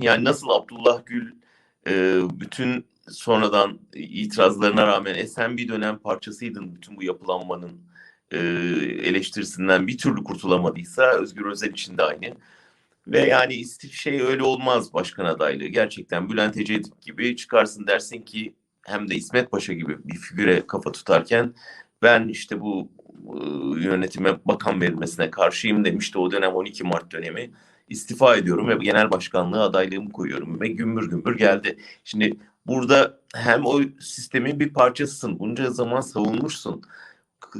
Yani nasıl Abdullah Gül e, bütün sonradan itirazlarına rağmen e sen bir dönem parçasıydın bütün bu yapılanmanın e, eleştirisinden bir türlü kurtulamadıysa Özgür Özel için de aynı. Ve yani şey öyle olmaz başkan adaylığı. Gerçekten Bülent Ecevit gibi çıkarsın dersin ki hem de İsmet Paşa gibi bir figüre kafa tutarken ben işte bu e, yönetime bakan verilmesine karşıyım demişti o dönem 12 Mart dönemi istifa ediyorum ve genel başkanlığı adaylığımı koyuyorum ve gümbür gümbür geldi. Şimdi burada hem o sistemin bir parçasısın. Bunca zaman savunmuşsun.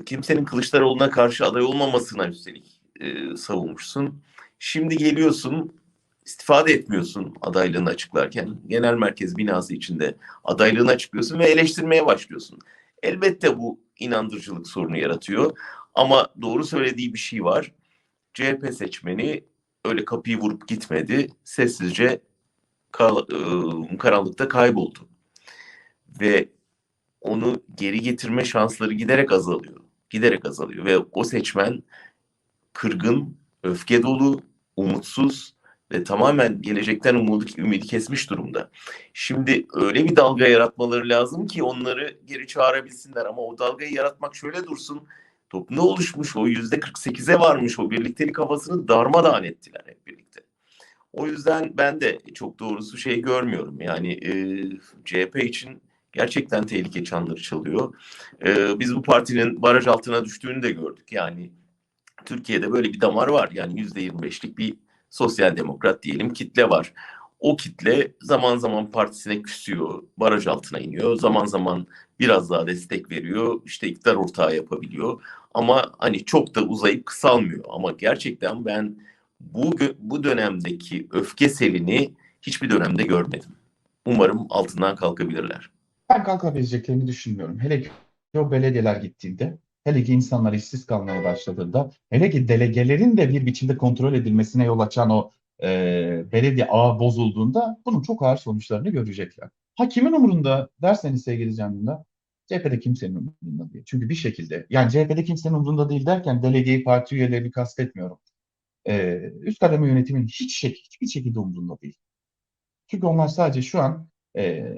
Kimsenin Kılıçdaroğlu'na karşı aday olmamasına üstelik e, savunmuşsun. Şimdi geliyorsun istifade etmiyorsun adaylığını açıklarken. Genel merkez binası içinde adaylığını açıklıyorsun ve eleştirmeye başlıyorsun. Elbette bu inandırıcılık sorunu yaratıyor. Ama doğru söylediği bir şey var. CHP seçmeni öyle kapıyı vurup gitmedi. Sessizce kar- ıı, karanlıkta kayboldu. Ve onu geri getirme şansları giderek azalıyor. Giderek azalıyor ve o seçmen kırgın, öfke dolu, umutsuz ve tamamen gelecekten umudu, ümidi kesmiş durumda. Şimdi öyle bir dalga yaratmaları lazım ki onları geri çağırabilsinler ama o dalgayı yaratmak şöyle dursun. Toplumda oluşmuş o yüzde 48'e varmış o birliktelik havasını darmadağın ettiler hep birlikte. O yüzden ben de çok doğrusu şey görmüyorum. Yani e, CHP için gerçekten tehlike çanları çalıyor. E, biz bu partinin baraj altına düştüğünü de gördük. Yani Türkiye'de böyle bir damar var. Yani yüzde 25'lik bir sosyal demokrat diyelim kitle var. O kitle zaman zaman partisine küsüyor, baraj altına iniyor. Zaman zaman biraz daha destek veriyor. İşte iktidar ortağı yapabiliyor. Ama hani çok da uzayıp kısalmıyor. Ama gerçekten ben bu bu dönemdeki öfke selini hiçbir dönemde görmedim. Umarım altından kalkabilirler. Ben kalkabileceklerini düşünmüyorum. Hele ki o belediyeler gittiğinde, hele ki insanlar işsiz kalmaya başladığında, hele ki delegelerin de bir biçimde kontrol edilmesine yol açan o e, belediye ağı bozulduğunda bunun çok ağır sonuçlarını görecekler. Ha kimin umurunda derseniz sevgili Dündar, CHP'de kimsenin umurunda değil. Çünkü bir şekilde, yani CHP'de kimsenin umurunda değil derken delegeyi parti üyelerini kastetmiyorum. E, üst kademe yönetimin hiç şek hiçbir şekilde umurunda değil. Çünkü onlar sadece şu an e,